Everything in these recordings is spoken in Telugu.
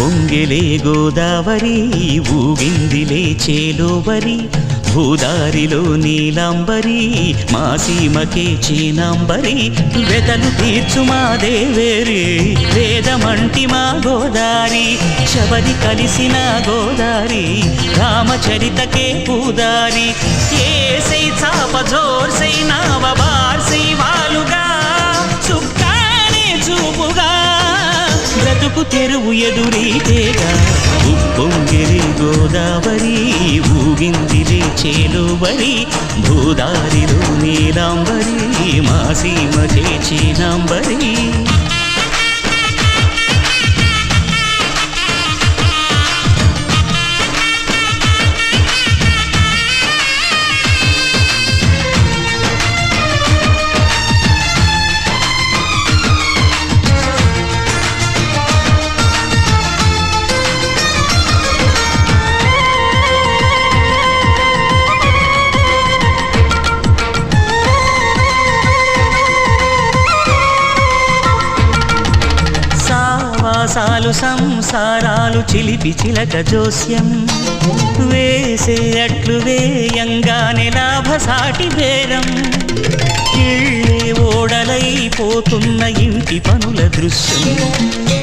పొంగిలే గోదావరి ఊగిందిలే చేలోవరి భూదారిలో నీలాంబరి మా సీమకే చీనాంబరి వెతలు తీర్చు మా దేవేరి వేదమంటి మా గోదారి శబరి కలిసిన గోదారి రామచరితకే పూదారి ఏసై చాప జోర్సై నావ బ్రతుకు తెరువు ఎదురీతేగా ఉప్పొంగిరి గోదావరి ఊగిందిరి చేలువరి భూదారిలో నీలాంబరి మా సీమ చీనాంబరి సావాసాలు సంసారాలు చిలిపి చిలక జోస్యం. వేసే అట్లు వేయంగానే లాభసాటి బేరం ఇళ్ళే ఓడలైపోతున్న ఇంటి పనుల దృశ్యం.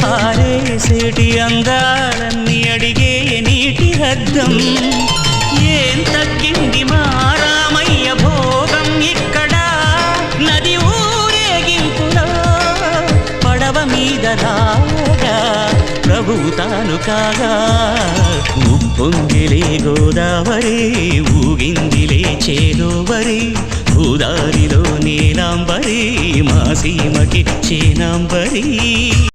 ఆరేసేటి అందాలన్నీ అడిగే నీటి హద్దం. ఏం తగ్గింది మారామయ్య భోగం ఇక్కడ? నది ఊరేగింపులో పడవ మీద రాగా ప్రభు కాగా ఉప్పొంగిలే గోదావరి ఊగిందిలే చేదోవరి భూదారిలో నీలాంబరి మా సీమకి చేనాంబరి.